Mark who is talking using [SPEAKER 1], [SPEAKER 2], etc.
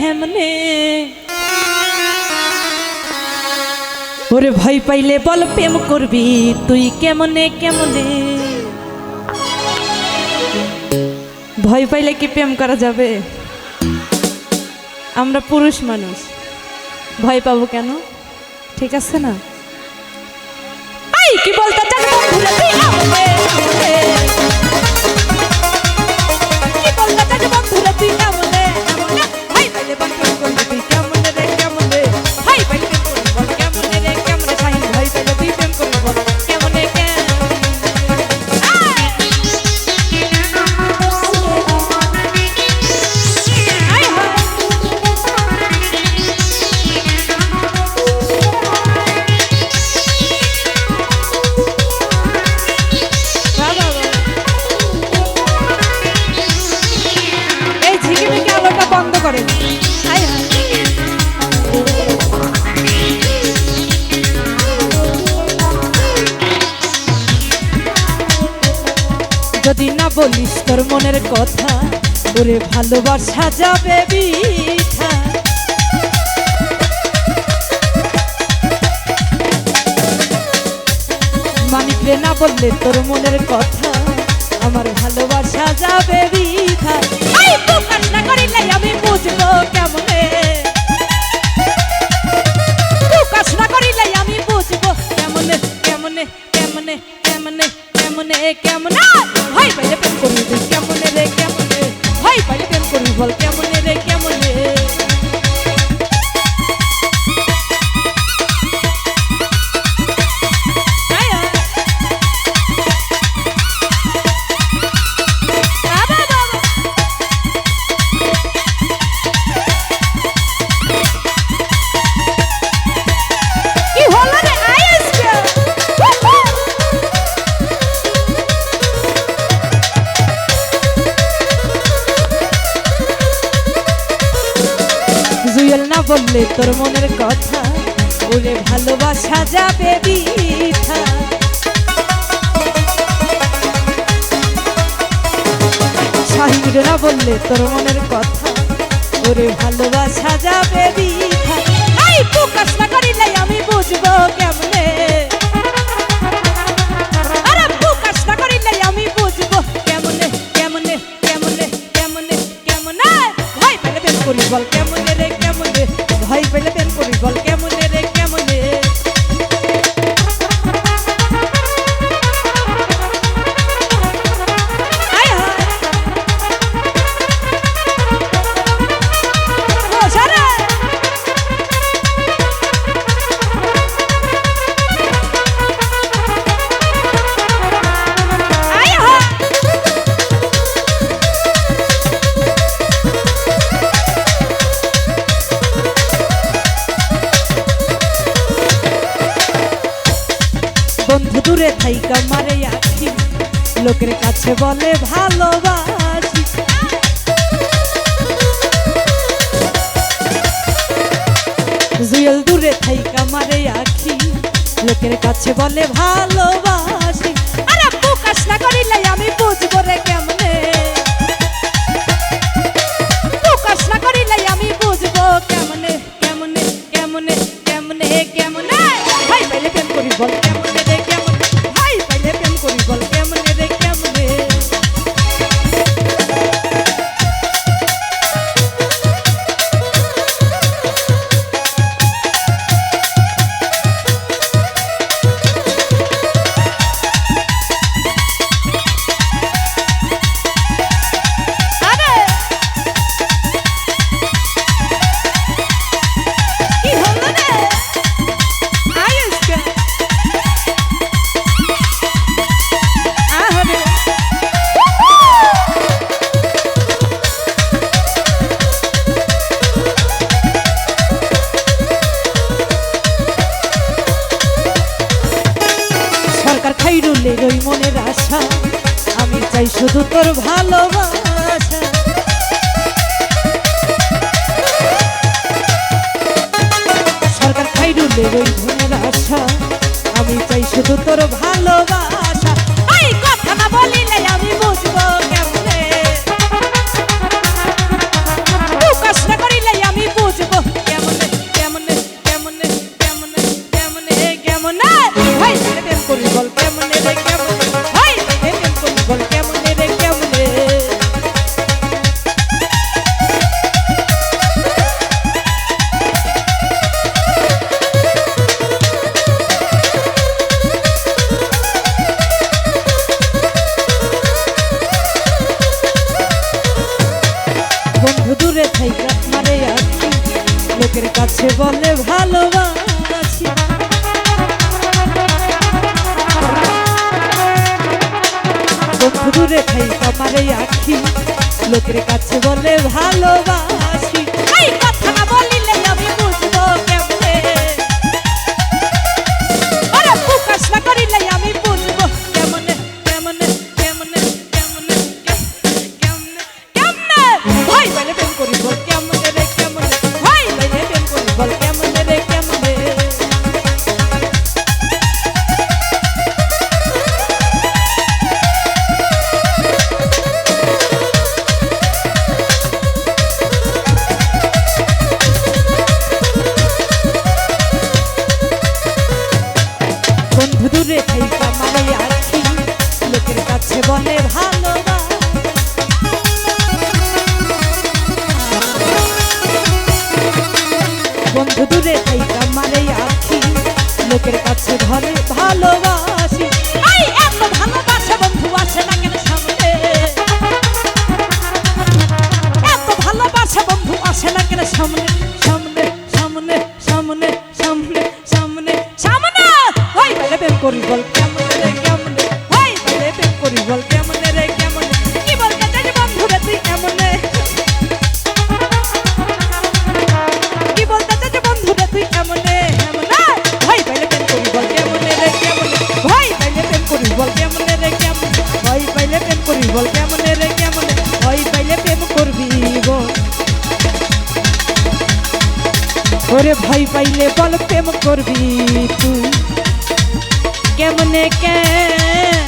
[SPEAKER 1] হেমনে ওরে ভয় পাইলে বল প্রেম করবি তুই কেমনে কেমনে ভয় পাইলে কি প্রেম করা যাবে আমরা পুরুষ মানুষ ভয় পাবো কেন ঠিক আছে না কি বলতে চান করে। যদি না বলিস তোর মনের কথা ওরে ভালোবাসা যাবে বিঠা মানিক রে না বললে তোর মনের কথা, আমার ভালোবাসা যাবে বিধা বললে তোর মনের কথা ওরে ভালোবাসা যাবে বিঠা বললে তোর মনের কথা, ওরে ভালোবাসা যাবে আমি থাইকা মারে আছি। লোকের কাছে বলে ভালোবাসি। জুয়েল দূরে থাইকা মারে আখি লোকের কাছে বলে ভালোবাসি। আরে প্রকাশ না করিলে আমি বুঝব রে খাইরুলে রই মনের আশা, আমি চাই শুধু তোর ভালোবাসা। সরকার খাইরুলে রই মনের আশা, আমি চাই শুধু তোর ভালোবাসা। দূরে খাই আমার আখি লোকের কাছে বলে ভালোবাস। দূরে এই মারে আখি লোকের কাছে ধরে ভালোবাসি। এত ভালোবাসা বন্ধু আসে না কেন সামনে? এত ভালোবাসা বন্ধু আসে না কেন সামনে? সামনে সামনে সামনে সামনে সামনে সামনে। ওই বেড়ে বের করি গল্প। ওরে ভয় পাইলে বল প্রেম করবি তুই? কেমনে কেমন?